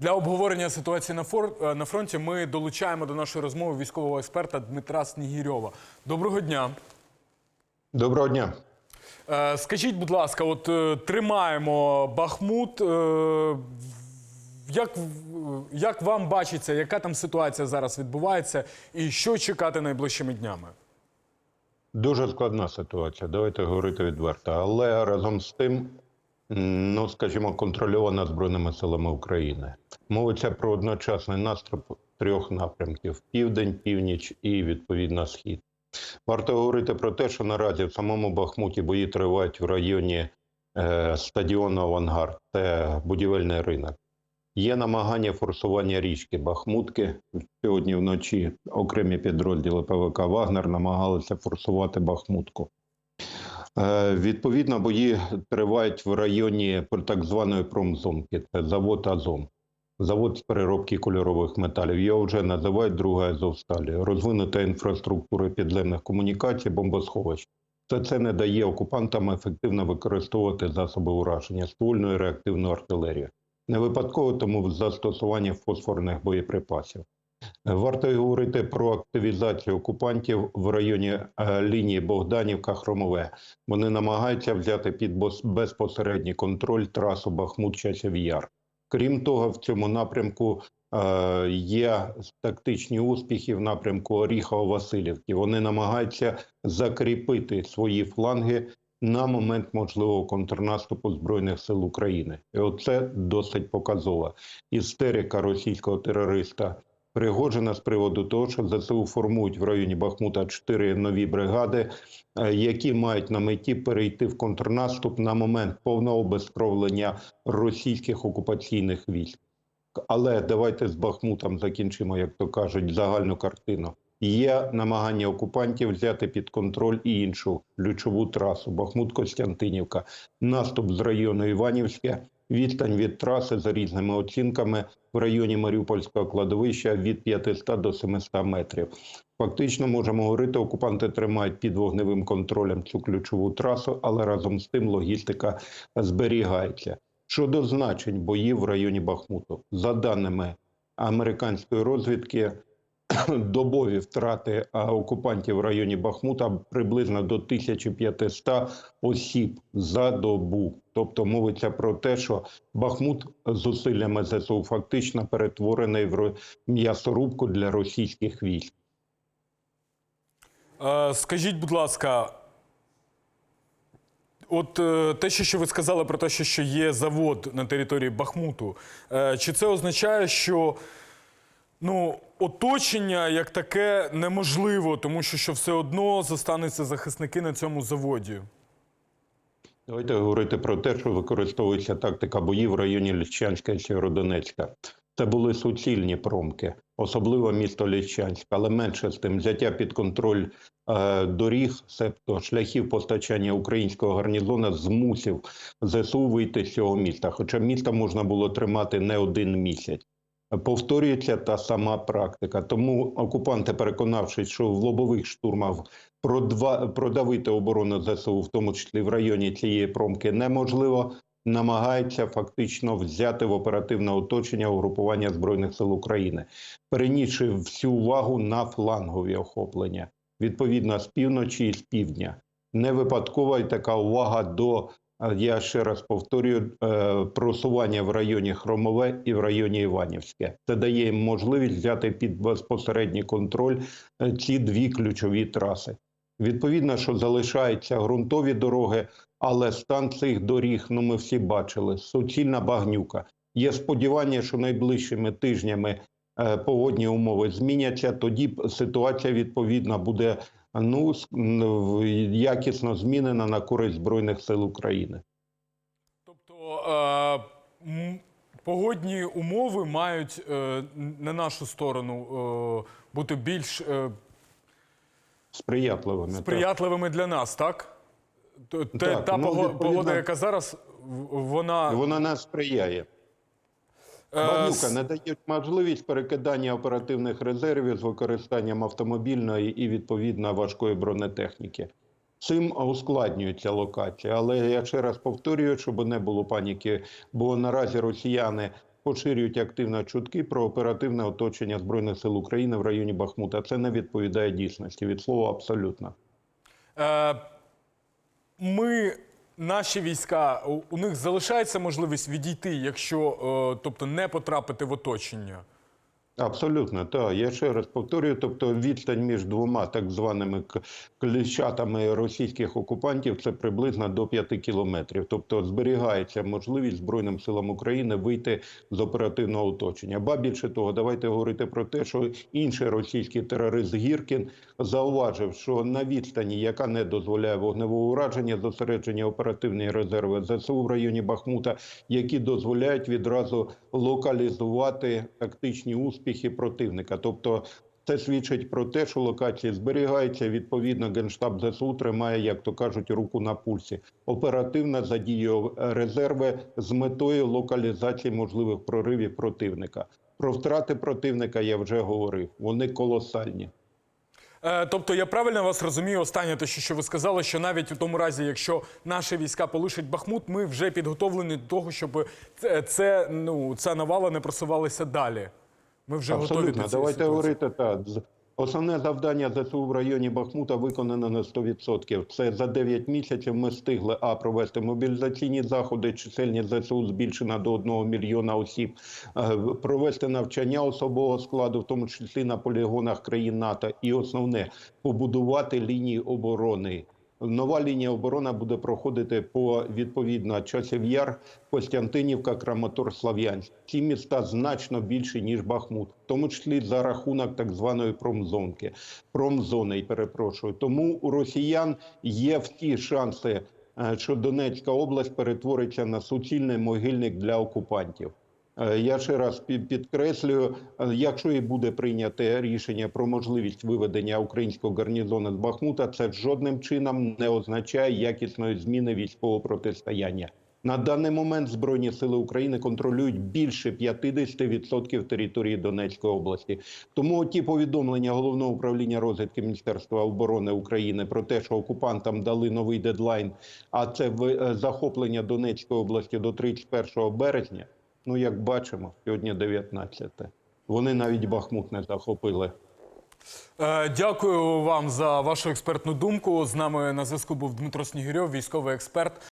Для обговорення ситуації на, фор... е, на фронті ми долучаємо до нашої розмови військового експерта Дмитра Снігірьова. Доброго дня. Доброго дня. Е, Скажіть, будь ласка, от е, тримаємо Бахмут. Як, як вам бачиться, яка там ситуація зараз відбувається, і що чекати найближчими днями? Дуже складна ситуація. Давайте говорити відверто. Але разом з тим, ну скажімо, контрольована збройними силами України. Мовиться про одночасний наступ трьох напрямків: південь, північ і відповідно схід. Варто говорити про те, що наразі в самому Бахмуті бої тривають в районі е, стадіону Авангард, це будівельний ринок. Є намагання форсування річки Бахмутки. Сьогодні вночі окремі підрозділи ПВК Вагнер намагалися форсувати Бахмутку. Е, Відповідно, бої тривають в районі так званої промзонки. Це завод Азом. Завод з переробки кольорових металів. Його вже називають друга Азовсталі. Розвинута інфраструктура підземних комунікацій, бомбосховищ. Все це не дає окупантам ефективно використовувати засоби ураження, ствольну і реактивну артилерію. Не випадково тому застосування фосфорних боєприпасів. Варто говорити про активізацію окупантів в районі е, лінії Богданівка-Хромове. Вони намагаються взяти під безпосередній контроль трасу Бахмут-Часів Яр. Крім того, в цьому напрямку е, є тактичні успіхи в напрямку Оріхово-Василівки. Вони намагаються закріпити свої фланги на момент можливого контрнаступу Збройних сил України. І оце досить показово. Істерика російського терориста Пригоджена з приводу того, що ЗСУ формують в районі Бахмута чотири нові бригади, е, які мають на меті перейти в контрнаступ на момент повного безкровлення російських окупаційних військ. Але давайте з Бахмутом закінчимо, як то кажуть, загальну картину. Є намагання окупантів взяти під контроль і іншу ключову трасу Бахмут-Костянтинівка, наступ з району Іванівське, відстань від траси за різними оцінками в районі Маріупольського кладовища від 500 до 700 метрів. Фактично можемо говорити, окупанти тримають під вогневим контролем цю ключову трасу, але разом з тим логістика зберігається. Щодо значень боїв в районі Бахмуту, за даними американської розвідки, добові втрати окупантів в районі Бахмута приблизно до 1500 осіб за добу. Тобто мовиться про те, що Бахмут зусиллями ЗСУ фактично перетворений в м'ясорубку для російських військ. Скажіть, будь ласка, от е, те, що ви сказали про те, що що є завод на території Бахмуту, е, чи це означає, що ну, оточення як таке неможливо, тому що, що все одно зостануться захисники на цьому заводі? Давайте говорити про те, що використовується тактика боїв в районі Ліщанська і Сєвєродонецька. Це були суцільні промки, особливо місто Ліщанськ, але менше з тим взяття під контроль е, доріг, себто шляхів постачання українського гарнізону, змусив ЗСУ вийти з цього міста. Хоча місто можна було тримати не один місяць. Повторюється та сама практика. Тому окупанти, переконавшись, що в лобових штурмах продавити оборону ЗСУ, в тому числі в районі цієї промки, неможливо, намагаються фактично взяти в оперативне оточення угрупування збройних сил України, перенісши всю увагу на флангові охоплення, відповідно з півночі і з півдня. Не випадкова й така увага до я ще раз повторюю е, просування в районі Хромове і в районі Іванівське. Це дає їм можливість взяти під безпосередній контроль е, ці дві ключові траси. Відповідно, що залишаються ґрунтові дороги, але стан цих доріг, ну ми всі бачили, суцільна багнюка. Є сподівання, що найближчими тижнями е, погодні умови зміняться. Тоді ситуація відповідна буде ну якісно змінена на користь збройних сил України. Тобто е, погодні умови мають е, на нашу сторону е, бути більш е, Сприятливими так. сприятливими для нас, так? Т- Так, та ну, погода, яка зараз, вона. Вона не сприяє. Е, Багнюка не дають можливість перекидання оперативних резервів з використанням автомобільної і відповідно важкої бронетехніки. Цим ускладнюється локація. Але я ще раз повторюю, щоб не було паніки, бо наразі росіяни поширюють активно чутки про оперативне оточення збройних сил України в районі Бахмута. Це не відповідає дійсності. Від слова абсолютно. Е, ми, наші війська, у, них залишається можливість відійти, якщо е, тобто не потрапити в оточення. Абсолютно, так. Я ще раз повторюю, тобто відстань між двома так званими кліщатами російських окупантів це приблизно до 5 кілометрів. Тобто зберігається можливість Збройним силам України вийти з оперативного оточення. Ба більше того, давайте говорити про те, що інший російський терорист Гіркін зауважив, що на відстані, яка не дозволяє вогневого ураження, зосередження оперативної резерви ЗСУ в районі Бахмута, які дозволяють відразу локалізувати тактичні успіхи противника. Тобто це свідчить про те, що локації зберігаються. Відповідно, генштаб ЗСУ тримає, як то кажуть, руку на пульсі. Оперативно задіює резерви з метою локалізації можливих проривів противника. Про втрати противника я вже говорив. Вони колосальні. Е, тобто, я правильно вас розумію, останнє те, що ви сказали, що навіть у тому разі, якщо наші війська полишать Бахмут, ми вже підготовлені до того, щоб це ну, ця навала не просувалася далі. Ми вже готові до цієї Давайте ситуації. говорити так. Основне завдання ЗСУ в районі Бахмута виконано на 100%. Це за 9 місяців ми встигли а провести мобілізаційні заходи. Чисельність ЗСУ збільшена до 1 мільйона осіб. е, Провести навчання особового складу, в тому числі на полігонах країн НАТО. І основне побудувати лінії оборони. Нова лінія оборони буде проходити по відповідно часів Яр, Костянтинівка, Краматор, Слав'янськ. Ці міста значно більші ніж Бахмут, в тому числі за рахунок так званої промзонки, промзони. Перепрошую. Тому у росіян є всі шанси, е, що Донецька область перетвориться на суцільний могильник для окупантів. Е, Я ще раз підкреслюю, е, якщо і буде прийняте рішення про можливість виведення українського гарнізону з Бахмута, це жодним чином не означає якісної зміни військового протистояння. На даний момент Збройні сили України контролюють більше 50% території Донецької області. Тому ті повідомлення головного управління розвідки Міністерства оборони України про те, що окупантам дали новий дедлайн, а це е, захоплення Донецької області до 31 березня. Ну, як бачимо, сьогодні 19. Вони навіть Бахмут не захопили. Е, Дякую вам за вашу експертну думку. З нами на зв'язку був Дмитро Снігирьов, військовий експерт.